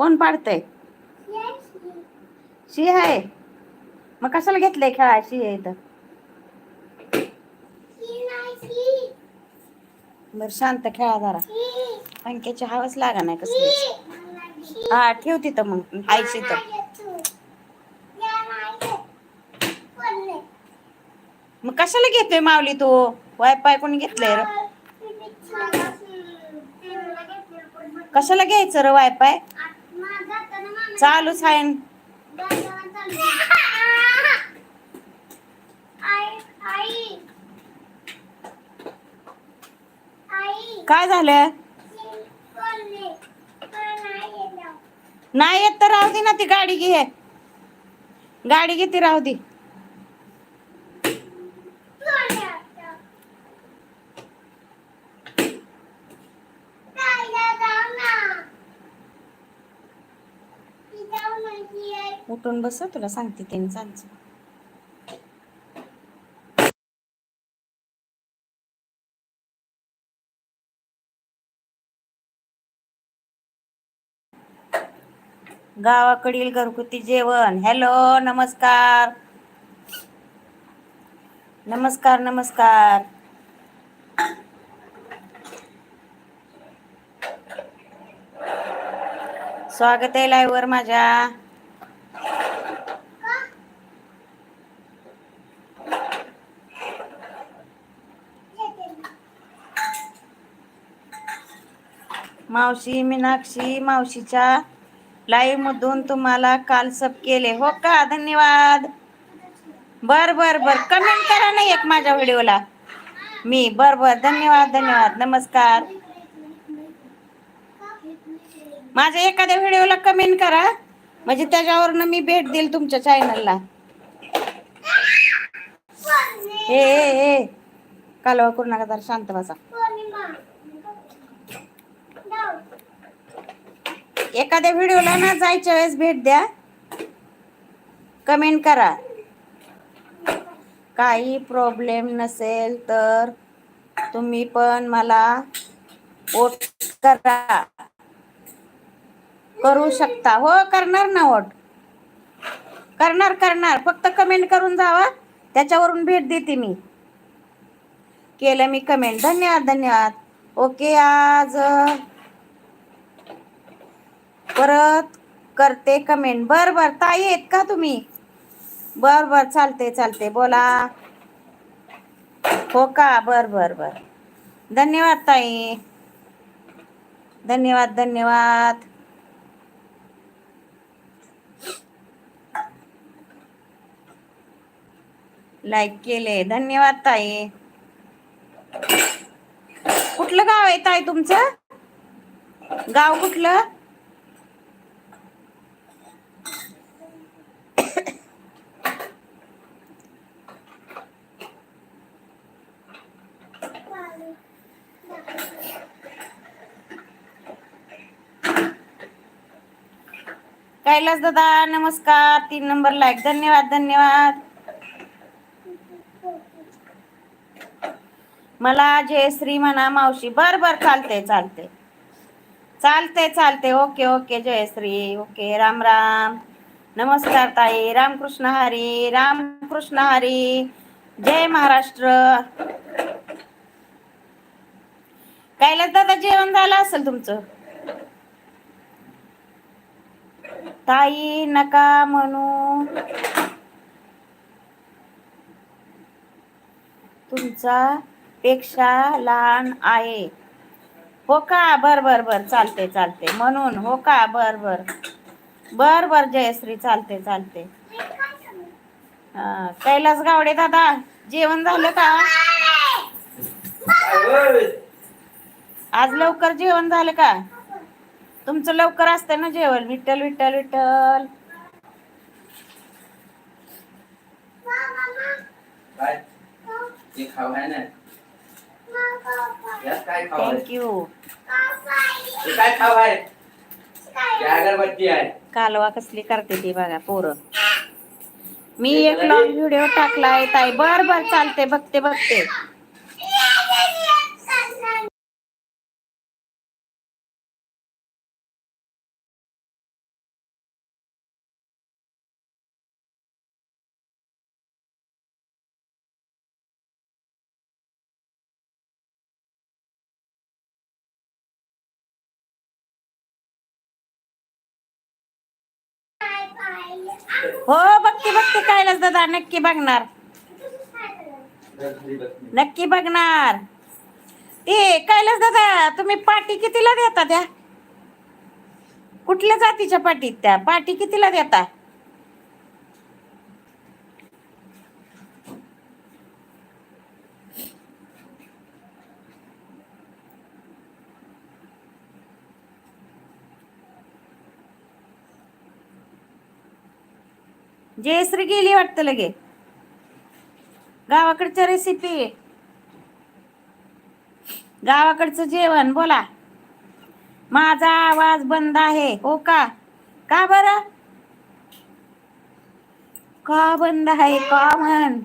कोण पाडतंय? शी आहे. मग कशाला घेतलंय खेळा शी आहे इथं? बर शांत खेळा जरा. पंख्याची हवाच लागा नाही कसली. हा ठेव तिथं मग आयशी तर मग कशाला घेतोय माऊली तू? वायफाय कोणी घेतलंय र? कशाला घ्यायचं र वायफाय? चालूच आहे. काय झालं? नाही येत तर राहू दे ना ती गाडी घे. गाडी घेते राहू दे. उठून बस तुला सांगते त्याने चालचं. गावाकडील घरगुती जेवण. हॅलो नमस्कार. नमस्कार नमस्कार. स्वागत आहे लाईव्हवर माझ्या. मावशी मीनाक्षी मावशीच्या लाईव्ह मधून तुम्हाला काल सब केले. हो का? धन्यवाद. बर बर बर. कमेंट करा ना एक माझ्या व्हिडिओला मी. बर बर. धन्यवाद धन्यवाद. नमस्कार. माझ्या एखाद्या व्हिडिओला कमेंट करा. म्हणजे त्याच्यावरनं मी भेट देईल तुमच्या चॅनलला ए ए ए कालवा करू नका शांत बसा. एखाद्या व्हिडिओला ना जायच्या वेळेस भेट द्या. कमेंट करा. काही प्रॉब्लेम नसेल तर तुम्ही पण मला वोट करा. करू शकता. हो करणार ना वोट करणार करणार. फक्त कमेंट करून जावा. त्याच्यावरून भेट देते मी. केलं मी कमेंट धन्यवाद धन्यवाद. ओके आज परत करते कमेंट बर बर. ताई आहेत का तुम्ही? बर बर. चालते चालते. बोला. हो का? बर बर बर. धन्यवाद ताई. धन्यवाद धन्यवाद. लाईक केले. धन्यवाद ताई. कुठलं गाव आहे ताई तुमचं? गाव कुठलं? कैलास दादा नमस्कार. तीन नंबर लाईक धन्यवाद धन्यवाद. मला जयश्री म्हणा मावशी. बर बर चालते चालते चालते चालते okay okay. Jayashree okay Ram Ram. नमस्कार ताई. रामकृष्ण हरी रामकृष्ण हरी. जय महाराष्ट्र. कैलास दादा जेवण झालं असेल तुमचं? ताई नका म्हणू. तुमचा पेक्षा लहान आहे. हो का? बर बर बर. चालते चालते म्हणून हो का? बर बर. बर बर जयश्री. चालते चालते हा, कैलास गावडे दादा जेवण झालं का? आज लवकर जेवण झालं का? तुमचं लवकर असतं ना जेवण. विठ्ठल विठ्ठल विठ्ठल. थँक्यू काय आहे? अगरबत्ती आहे. कालवा कसली करते ती बघा पोरं. मी एक लॉंग व्हिडिओ टाकलाय ताई. बर बर चालते बघते बघते. हो बघते बघते कायलाच दादा नक्की बघणार. नक्की बघणार. ते कायलाच दादा तुम्ही पाटी कितीला देता त्या? कुठल्या जातीच्या पाटीत त्या? पाटी कितीला देता? जयश्री गेली वाटतं लगे. गावाकडच्या रेसिपी गावाकडचं जेवण बोला. माझा आवाज बंद आहे हो का? का बर? का बंद आहे का म्हण?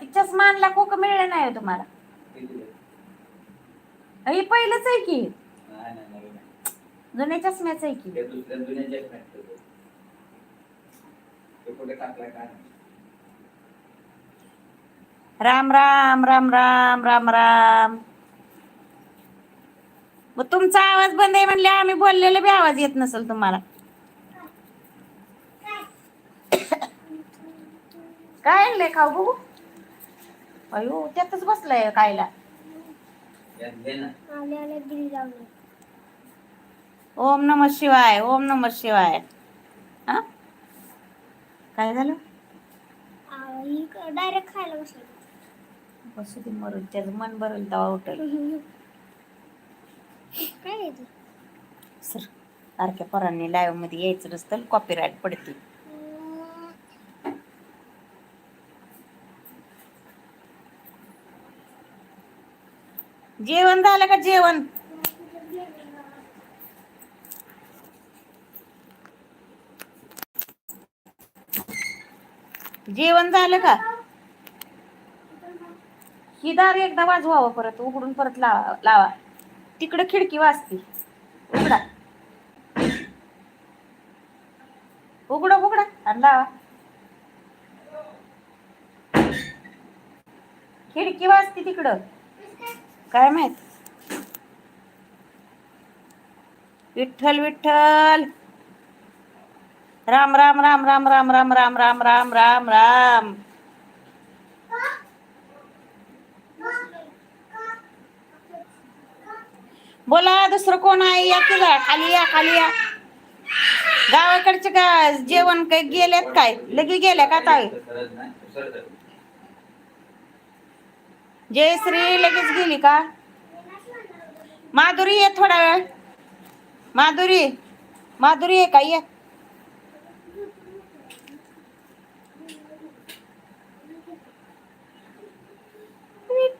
तिच्याच मानला कोक मिळलं नाही हो तुम्हाला. हे पहिलंच आहे की? जुन्या चष्म्याच आहे की? दुसऱ्या दुनियाच्या ते कुठे टाकलाय काय माहिती. राम राम राम राम राम राम. मग तुमचा आवाज बंद आहे म्हणले आम्ही बोललेले बी आवाज येत नसेल तुम्हाला. काय आणलंय खाऊ बघू? अयो त्यातच बसलाय खायला यात दे ना. आले आले दिली लावली. ओम नम शिवाय ओम नम शिवाय. हा? काय झालं? डायरेक्ट खायला बसू दे मरून त्याचं मन भरल तवा उठल. काय सर सारख्या पोरांनी लाईव्हमध्ये यायचं नसतं कॉपीराईट पडते. जेवण झालं का जेवण? जेवण झालं का? ही दार एकदा वाजवावं परत उघडून परत लावा लावा. तिकडे खिडकी वाजती. उघडा. उघडा उघडा आणि लावा. खिडकी वाजती तिकडं. काय माहीत? विठ्ठल विठ्ठल! राम राम राम राम राम राम राम राम राम राम राम बोला दुसरं कोण आहे या की जा खाली या खाली या गावाकडचे का जेवण काय गेलेत काय लगे गेल्या का ताई जयश्री लगेच गेली का माधुरी ये थोडा वेळ माधुरी माधुरी आहे का ये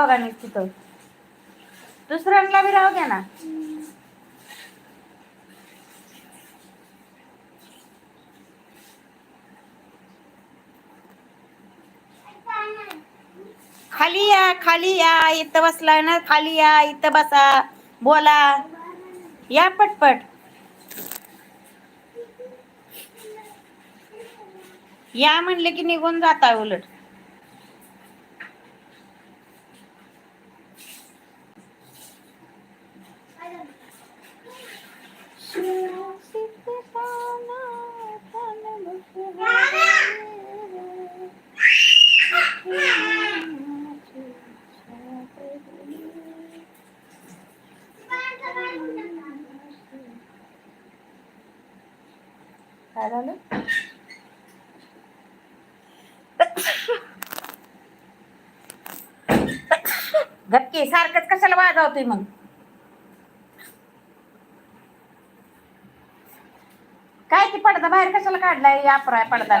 दोघांनी तिथं. दुसऱ्यांना बी राहू द्या ना. खाली या खाली या इथं बसलाय ना खाली या इथं बसा बोला. या पटपट. या म्हणले की निघून जाता उलट. काय झालं गपके सारखंच कशाला वाजवतोय मग? काय ती पडदा बाहेर कशाला काढलाय? अपराय पडदा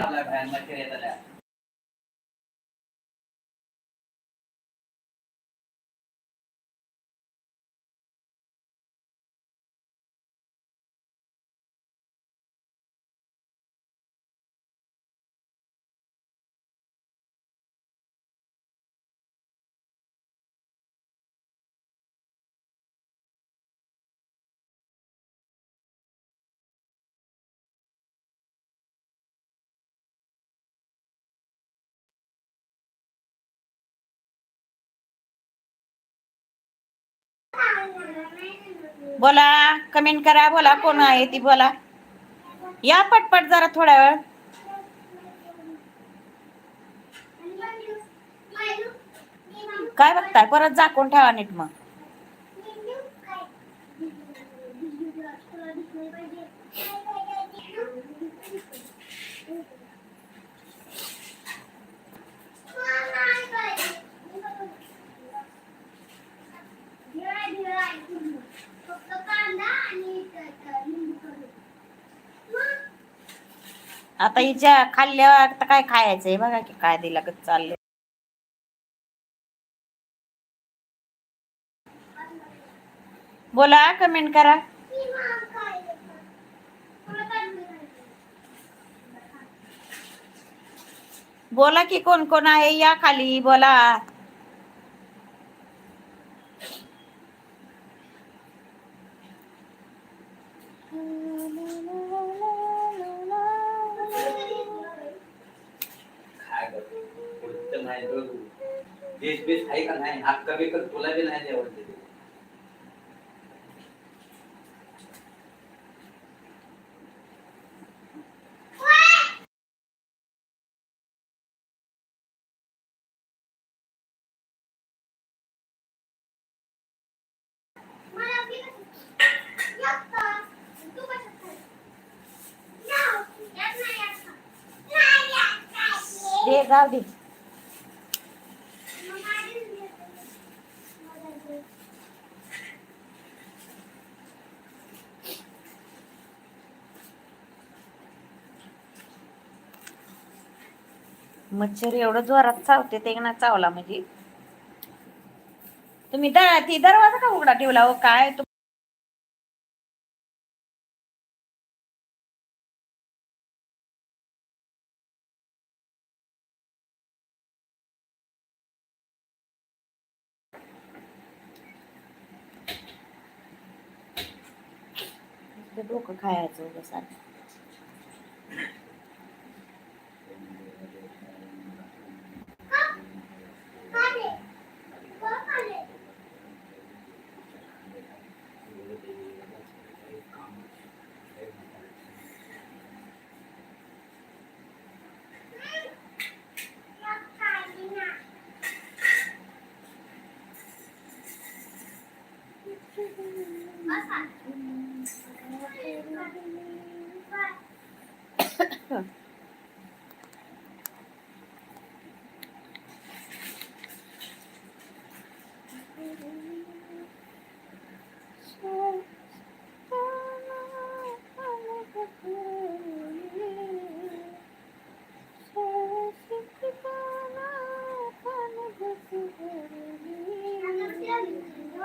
बोला कमेंट करा बोला कोण आहे ती बोला. या पटपट जरा थोड्या वेळ. काय बघताय? परत झाकून ठेवा नीट मग. आता हिच्या खाल्ल्यावर आता काय खायचंय? बघा की काय दिला कसं चाललंय. बोला कमेंट करा. बोला की कोण कोण आहे? या खाली बोला. नाही रघु देश बेस आहे का नाही? हक्क कर तुला बी नाही देवत दे जाऊ दे. मच्छर एवढं जोरात चावते ते ना चावला म्हणजे. तुम्ही ती दरवाजा का उघडा ठेवला हो? काय डोकं खायचं उगाच. आता.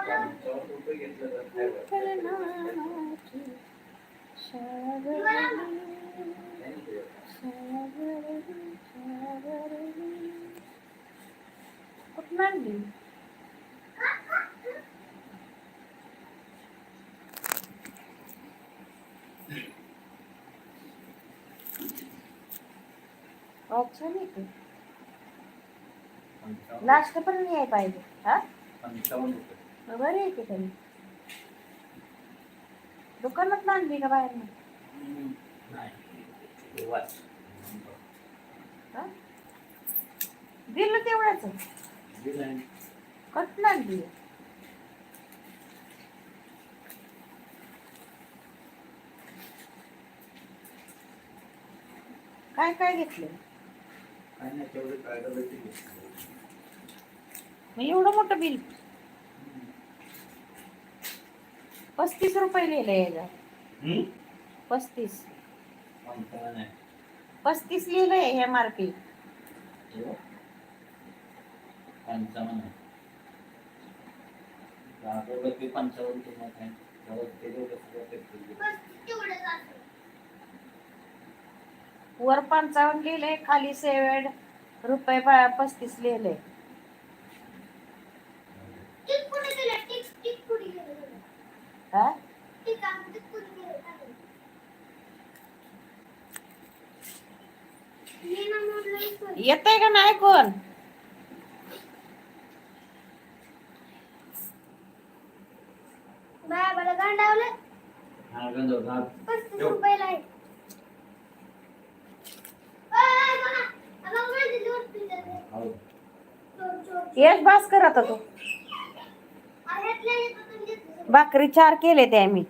आमच्यावर कुठं घेतलं तर काय बरं? नाही देत. कुठून आणली अच्छा नाही ते पंचावन्न- लास्ट पण याय पाहिजे. हा? बरं आहे की दुकानात आणली का बाहेर नाही. दिलं तेवढ्याच. दिलं आणली. काय काय घेतलं? मग एवढं मोठं बिल? पस्तीस रुपये लिहिलंय याला पस्तीस. पस्तीस लिहिलंय हे आर पंचावन्न पंचावन्न पंचावन्न वर पंचावन्न लिहिले खाली सेवन रुपये प- पस्तीस लिहिले? हा टिक आहे, का नाही कोण बाबाला गांडावलं. पस्तीस. रुपयाला आहे. अय, बघा. बघा, माझी जोड पिंजरा. हो. चोर, चोर, चोर. यश बास करत होतो आ, ह्यातल्या ह्याच्यातून घेतलं. भाकरी चार केले ते आम्ही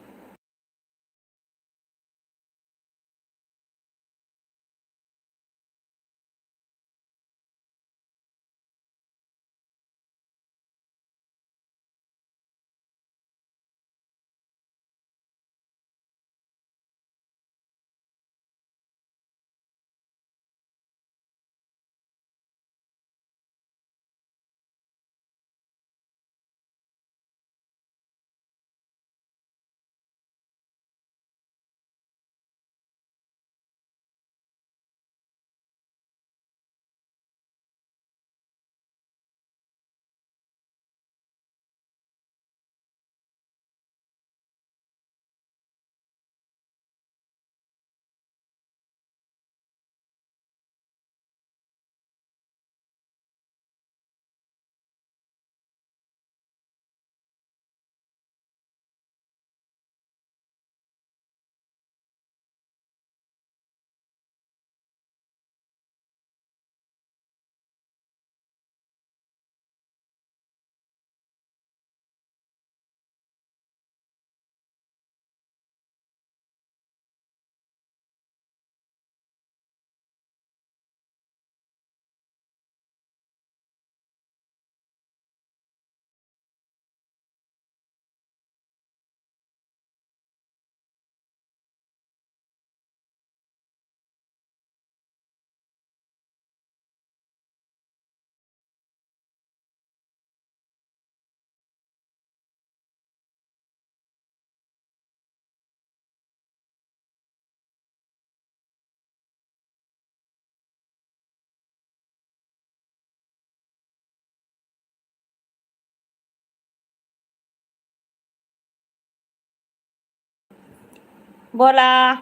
बोला.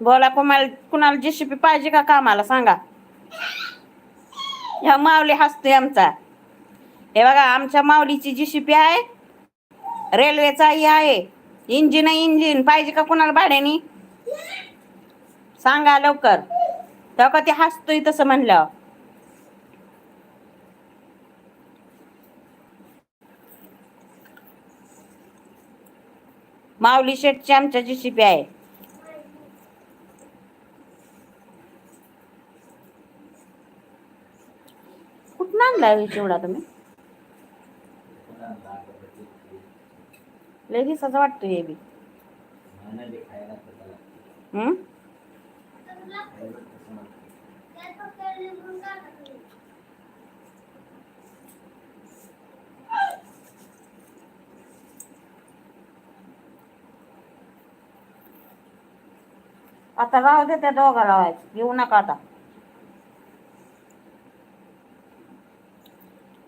बोला कुणाला कुणाला जेसीपी पाहिजे का कामाला? सांगा. ह्या माऊली हसतोय आमचा. हे बघा आमच्या माऊलीची जीसीपी आहे. रेल्वेचाही आहे. इंजिन आहे इंजिन. पाहिजे का कुणाला भाड्यानी? सांगा लवकर. तेव्हा का ते हसतोय तसं म्हणलं माऊली शेटची आमच्या जीसीपी आहे. कुठं आणलाय हो चिवडा तुम्ही? लेडीज असं लय हे बी. हम्म तुला खायला कसं लागतं? त्यात फक्त लिंबून टाका तुम्ही. आता राहू दे त्या दोघा लावायचं येऊ नका आता.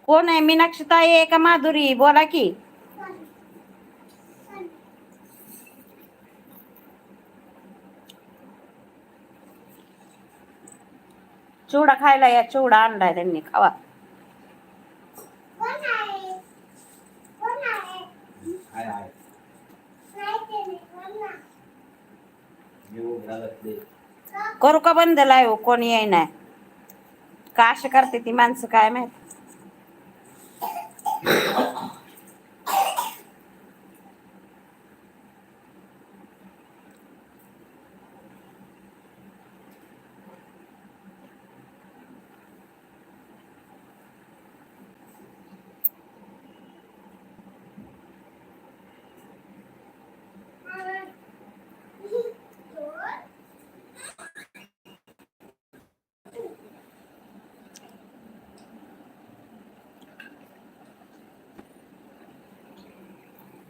कोण आहे? मीनाक्षी ताई आहे का माधुरी? बोला की. चिवडा खायला या चिवडा आणलाय त्यांनी. खावा कोण आहे? कोण आहे? काय आहे? नाही ते नाही. कोण नाही? मी उघडा बसले. का? करू का बंद लाईव्ह हो? कोणी येईना? का अशी करते ती माणसं काय माहीत?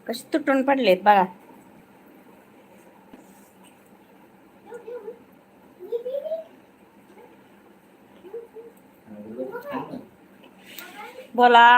कसे तुटून पडलेत बघा. बोला.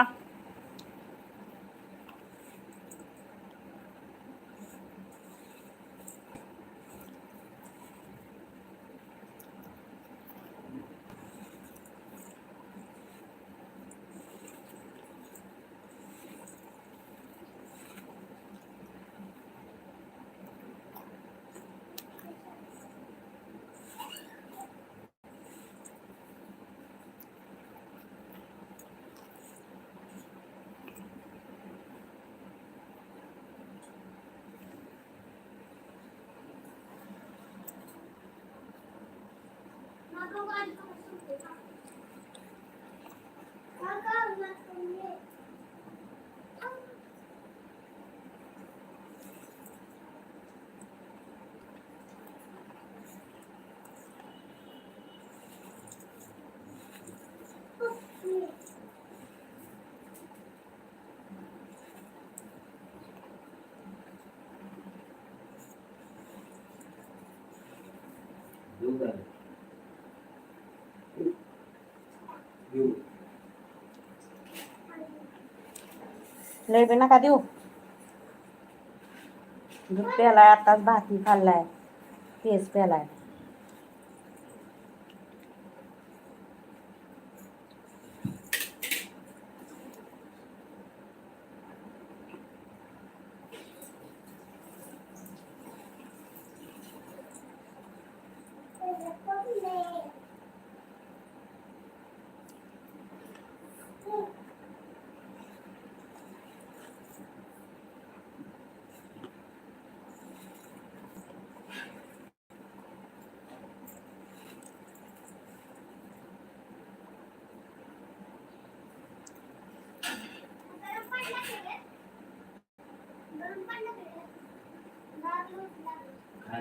झालं. लय बी नका देऊ दूध प्यालाय आताच भाती खाल्लाय तेच प्यालाय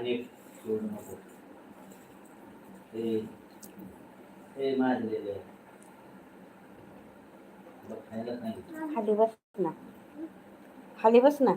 आणि सोडू नको. हे हे मारलेले खाली बस ना. खाली बस ना.